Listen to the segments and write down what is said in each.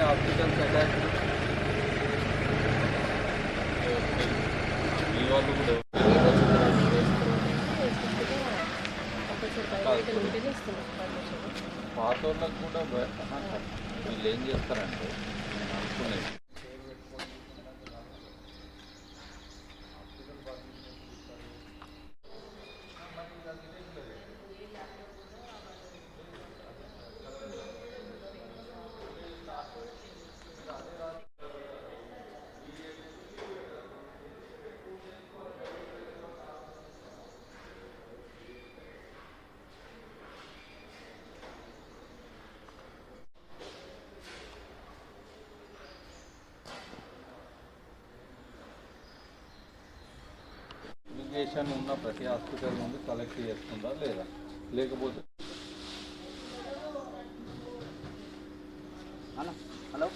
Hospitals attach మీ వాళ్ళు కూడా పాత వాళ్ళకు కూడా భయ- ఆహా, వీళ్ళు ఏం చేస్తారంటే నేను అనుకునేది ఇరిగేషన్ ఉన్న ప్రతి హాస్పిటల్ నుండి కలెక్ట్ చేస్తుందా లేదా? లేకపోతే హలో హలో.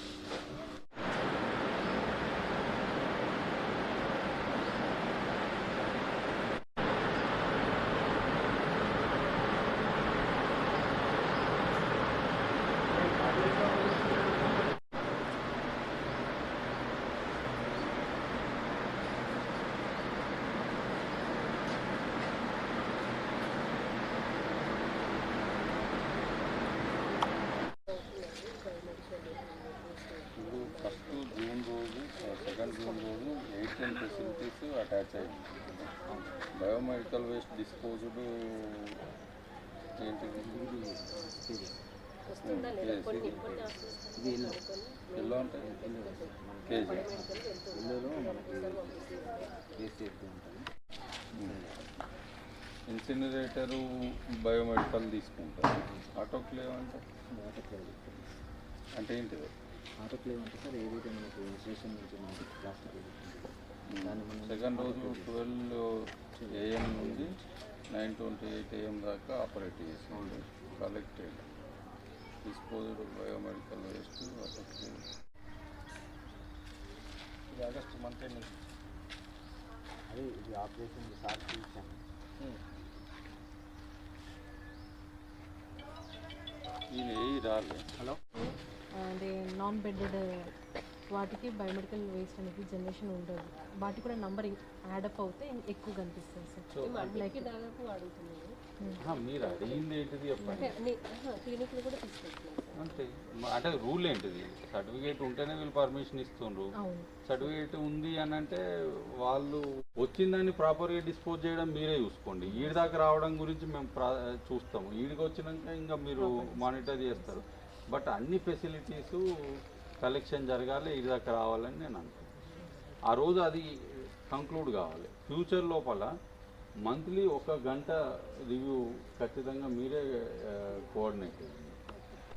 సెకండ్ జూన్ రోజు ఎయిటీన్ ఫెసిలిటీస్ అటాచ్ అయ్యింది బయోమెడికల్ వేస్ట్ డిస్పోజ్డ్ ఇల్లు. ఎల్లో అంటే? కేజీ. ఇల్లులో మనకి కేసీ ఎక్కువ ఉంటుంది. ఇన్సినరేటరు బయోమెడికల్ తీసుకుంటారు. ఆటోక్లేవ్ అంటే? ఆటోక్లేవ్. అంటే ఏంటిది? ఆటోక్లేవ్ అంటే సార్ ఏదైతే మనకు స్టేషన్ నుంచి మనకి ప్లాస్టిక్ ఏదైతే దాన్ని మనం సెకండ్ రోజు ట్వెల్వ్ ఏఎం నుండి నైన్ ట్వంటీ ఎయిట్ ఏఎం దాకా ఆపరేట్ చేసింది collected disposal biomedical waste autoclave ఇది ఆగస్ట్ మంత్ అదే ఇది ఆపరేషన్ సార్కి ఇచ్చాను ఈయన ఏ రాలే. హలో? అంటే నాన్ బెడెడ్ వాటికి బయోమెడికల్ వేస్ట్ అనేది జనరేషన్ ఉండదు. వాటి కూడా నంబర్ యాడప్ అవుతే ఎక్కువ కనిపిస్తుంది సార్. లైక్ దాదాపు ఆహా, మీరు అడిగింది ఏంటిది క్లినిక్లు కూడా అంతే. అంటే రూల్ ఏంటిది? సర్టిఫికేట్ ఉంటేనే వీళ్ళు పర్మిషన్ ఇస్తుండ్రు. అవును. సర్టిఫికేట్ ఉంది అని అంటే వాళ్ళు వచ్చిందని ప్రాపర్గా డిస్పోజ్ చేయడం మీరే చూసుకోండి. ఈడి దాకా రావడం గురించి మేము ప్రా చూస్తాము. ఈడికి వచ్చినాక ఇంకా మీరు మానిటర్ చేస్తారు. బట్ అన్ని ఫెసిలిటీసు కలెక్షన్ జరగాలి ఇది దాకా రావాలని నేను అనుకుంటున్నాను. ఆ రోజు అది కంక్లూడ్ కావాలి. ఫ్యూచర్ లోపల మంత్లీ ఒక గంట రివ్యూ ఖచ్చితంగా మీరే కోఆర్డినేట్ చేయండి.